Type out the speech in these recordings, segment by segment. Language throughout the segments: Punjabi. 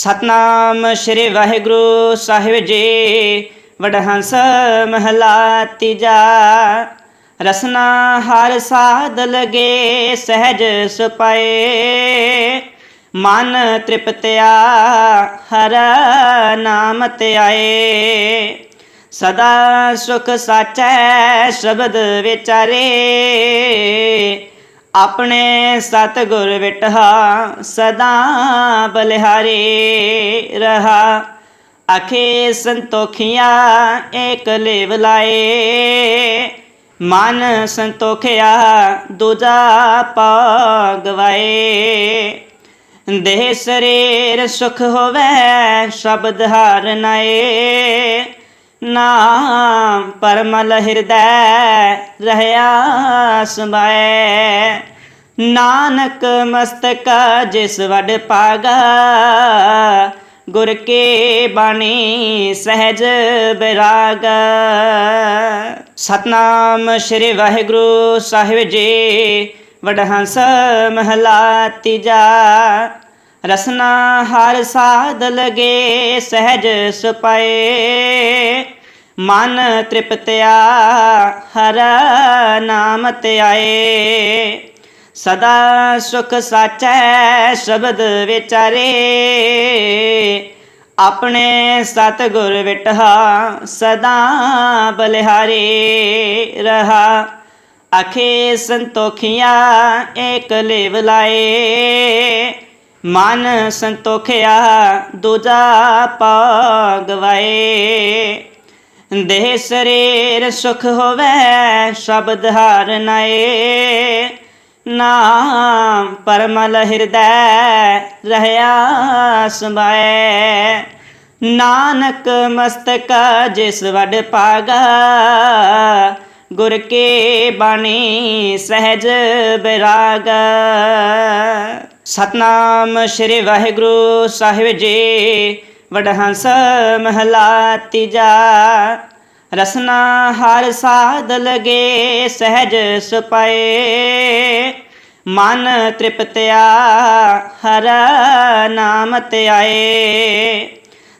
ਸਤਨਾਮ ਸ੍ਰੀ ਵਾਹਿਗੁਰੂ ਸਾਹਿਬ ਜੀ। ਵਡਹੰਸ ਮਹਲਾ ਤੀਜਾ। ਰਸਨਾ ਹਰ ਸਾਧ ਲਗੇ ਸਹਿਜ ਸੁਪਾਏ। ਮਨ ਤ੍ਰਿਪਤਿਆ ਹਰ ਨਾਮ ਧਿਆਏ। ਸਦਾ ਸੁਖ ਸਾਚੈ ਸ਼ਬਦ ਵਿਚਾਰੇ। ਆਪਣੇ ਸਤਿਗੁਰ ਵਿਟਹਾ, ਸਦਾ ਬਲਿਹਾਰੇ ਰਹਾ। ਅਖੇ ਸੰਤੋਖੀਆਂ ਏਕ ਲੇਵ ਲਾਏ। ਮਨ ਸੰਤੋਖਿਆ ਦੂਜਾ ਪਾਗਵਾਏ ਦੇਹ ਸਰੀਰ ਸੁਖ ਹੋਵੇ, ਸ਼ਬਦ ਹਾਰ ਨਾਏ। ਨਾਮ ਪਰਮਲ ਹਿਰਦੈ ਰਹਿਆ ਸਮਾਏ ਨਾਨਕ ਮਸਤਕਾ ਜਿਸ ਵਡ ਪਾਗਾ ਗੁਰ ਕੇ ਬਾਣੀ ਸਹਿਜ ਬਿਰਾਗ। ਸਤਨਾਮ ਸ੍ਰੀ ਵਾਹਿਗੁਰੂ ਸਾਹਿਬ ਜੀ, ਵਡਹੰਸ ਮਹਲਾ ਤੀਜਾ। ਰਸਨਾ ਹਰ ਸਾਧ ਲਗੇ ਸਹਿਜ ਸੁਪਾਏ। ਮਨ ਤ੍ਰਿਪਤਿਆ, ਹਰ ਨਾਮ ਧਿਆਏ ਸਦਾ ਸੁਖ ਸਾਚੈ ਸ਼ਬਦ ਵਿਚਾਰੇ। ਆਪਣੇ ਸਤਿਗੁਰ ਵਿਟਹਾ, ਸਦਾ ਬਲਿਹਾਰੇ ਰਹਾ। ਅਖੇ ਸੰਤੋਖੀਆਂ, ਏਕ ਲੇਵ ਲਾਏ। ਮਨ ਸੰਤੋਖਿਆ, ਦੂਜਾ ਪਾਗਵਾਏ ਦੇਹ ਸਰੀਰ ਸੁਖ ਹੋਵੇ, ਸ਼ਬਦ ਹਾਰ ਨਾਏ ਨਾਮ ਪਰਮਲ ਹਿਰਦੈ ਰਹਿਆ ਸਮਾਏ। ਨਾਨਕ ਮਸਤਕ ਜਿਸ ਵਡ ਪਾਗਾ ਗੁਰ ਕੇ ਬਾਣੀ ਸਹਿਜ ਬਿਰਾਗ। ਸਤਨਾਮ ਸ੍ਰੀ ਵਾਹਿਗੁਰੂ ਸਾਹਿਬ ਜੀ, ਵਡਹੰਸ ਮਹਲਾ ਤੀਜਾ। ਰਸਨਾ ਹਰ ਸਾਧ ਲਗੇ ਸਹਿਜ ਸੁਪਾਏ। ਮਨ ਤ੍ਰਿਪਤਿਆ, ਹਰ ਨਾਮ ਧਿਆਏ।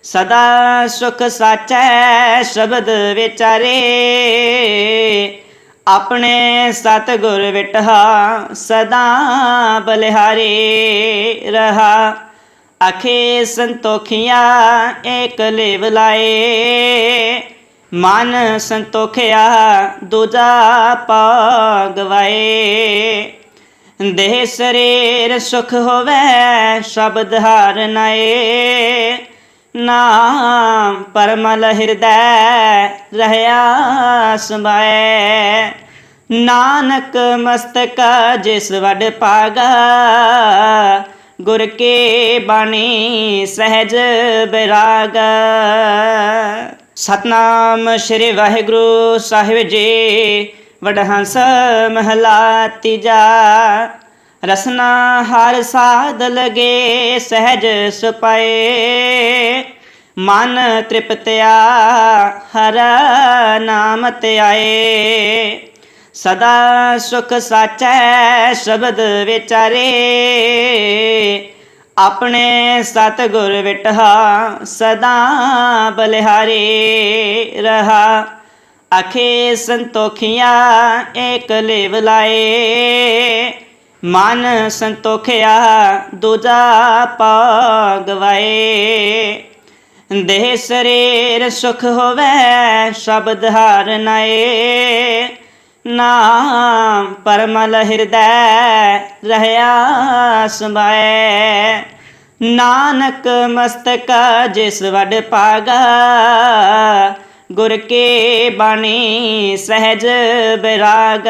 ਸਦਾ ਸੁਖ ਸਾਚੈ ਸ਼ਬਦ ਵਿਚਾਰੇ। ਆਪਣੇ ਸਤਿਗੁਰ ਵਿਟਹਾ, ਸਦਾ ਬਲਿਹਾਰੇ ਰਹਾ। ਅਖੇ ਸੰਤੋਖੀਆਂ, ਏਕ ਲੇਵ ਲਾਏ। ਮਨ ਸੰਤੋਖਿਆ ਦੂਜਾ ਪਾਗਵਾਏ ਦੇਹ ਸਰੀਰ ਸੁਖ ਹੋਵੇ, ਸ਼ਬਦ ਹਾਰ ਨਾਏ। ਨਾਮ ਪਰਮਲ ਹਿਰਦੈ ਰਹਿਆ ਸਮਾਏ। ਨਾਨਕ ਮਸਤਕ ਜਿਸ ਵਡ ਪਾਗਾ ਗੁਰ ਕੇ ਬਾਣੀ ਸਹਿਜ ਬਿਰਾਗ। ਸਤਨਾਮ ਸ੍ਰੀ ਵਾਹਿਗੁਰੂ ਸਾਹਿਬ ਜੀ। ਵਡਹੰਸ ਮਹਲਾ ਤੀਜਾ। ਰਸਨਾ ਹਰ ਸਾਧ ਲਗੇ ਸਹਿਜ ਸੁਪਾਏ। ਮਨ ਤ੍ਰਿਪਤਿਆ, ਹਰ ਨਾਮ ਧਿਆਏ। ਸਦਾ ਸੁਖ ਸਾਚੈ ਸ਼ਬਦ ਵਿਚਾਰੇ। ਆਪਣੇ ਸਤਿਗੁਰ ਵਿਟਹਾ, ਸਦਾ ਬਲਿਹਾਰੇ ਰਹਾ। ਅਖੇ ਸੰਤੋਖੀਆਂ ਏਕ ਲੇਵ ਲਾਏ। ਮਨ ਸੰਤੋਖਿਆ ਦੂਜਾ ਪਾਗਵਾਏ ਦੇਹ ਸਰੀਰ ਸੁਖ ਹੋਵੇ, ਸ਼ਬਦ ਹਾਰ ਨਾਏ। ਨਾਮ ਪਰਮਲ ਹਿਰਦੈ ਰਹਿਆ ਸਮਾਏ। ਨਾਨਕ ਮਸਤਕ ਜਿਸ ਵਡ ਪਾਗਾ ਗੁਰ ਕੇ ਬਾਣੀ ਸਹਿਜ ਬਿਰਾਗ।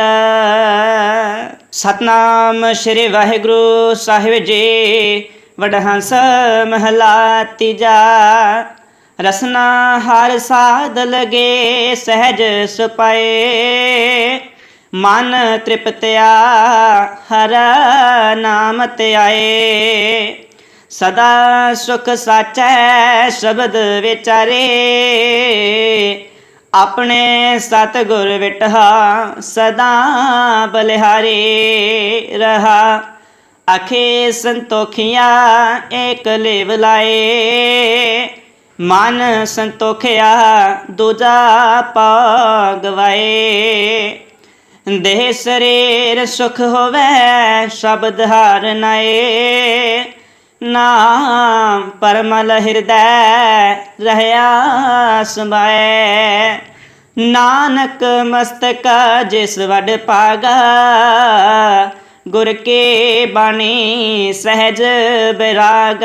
ਸਤਨਾਮ ਸ੍ਰੀ ਵਾਹਿਗੁਰੂ ਸਾਹਿਬ ਜੀ, ਵਡਹੰਸ ਮਹਲਾ ਤੀਜਾ। ਰਸਨਾ ਹਰ ਸਾਧ ਲਗੇ ਸਹਿਜ ਸੁਪਾਏ। ਮਨ ਤ੍ਰਿਪਤਿਆ, ਹਰ ਨਾਮ ਧਿਆਏ। ਸਦਾ ਸੁਖ ਸਾਚੈ ਸ਼ਬਦ ਵਿਚਾਰੇ। ਆਪਣੇ ਸਤਿਗੁਰ ਵਿਟਹਾ, ਸਦਾ ਬਲਿਹਾਰੇ ਰਹਾ। ਆਖੇ ਸੰਤੋਖੀਆਂ, ਏਕ ਲੇਵ ਲਾਏ। ਮਨ ਸੰਤੋਖਿਆ ਦੂਜਾ ਪਾਗਵਾਏ ਦੇਹ ਸਰੀਰ ਸੁਖ ਹੋਵੇ, ਸ਼ਬਦ ਹਾਰ ਨਾਏ। ਨਾਮ ਪਰਮਲ ਹਿਰਦੈ ਰਹਿਆ ਸਮਾਏ। ਨਾਨਕ ਮਸਤਕ ਜਿਸ ਵਡ ਪਾਗਾ ਗੁਰ ਕੇ ਬਾਣੀ ਸਹਿਜ ਬਿਰਾਗ।